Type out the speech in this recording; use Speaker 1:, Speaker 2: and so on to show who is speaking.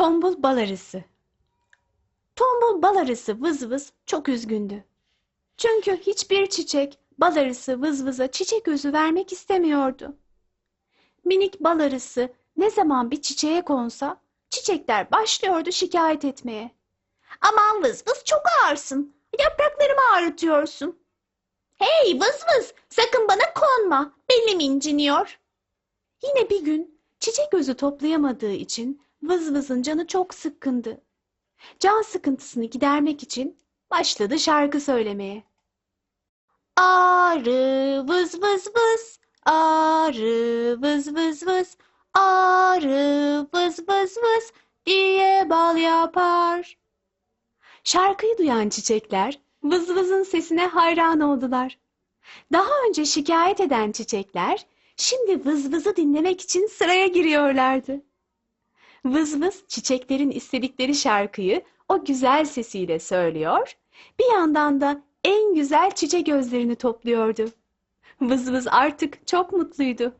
Speaker 1: Tombul bal arısı. Tombul bal arısı vız vız çok üzgündü. Çünkü hiçbir çiçek bal arısı vız vıza çiçek özü vermek istemiyordu. Minik bal arısı ne zaman bir çiçeğe konsa çiçekler başlıyordu şikayet etmeye. Aman vız vız çok ağırsın. Yapraklarımı ağrıtıyorsun. Hey vız vız sakın bana konma. Belim inciniyor. Yine bir gün çiçek özü toplayamadığı için vız vızın canı çok sıkkındı. Can sıkıntısını gidermek için başladı şarkı söylemeye. Arı vız vız vız, arı vız vız vız, arı vız vız vız diye bal yapar. Şarkıyı duyan çiçekler vız vızın sesine hayran oldular. Daha önce şikayet eden çiçekler şimdi vız vızı dinlemek için sıraya giriyorlardı. Vız vız çiçeklerin istedikleri şarkıyı o güzel sesiyle söylüyor, bir yandan da en güzel çiçek gözlerini topluyordu. Vız vız artık çok mutluydu.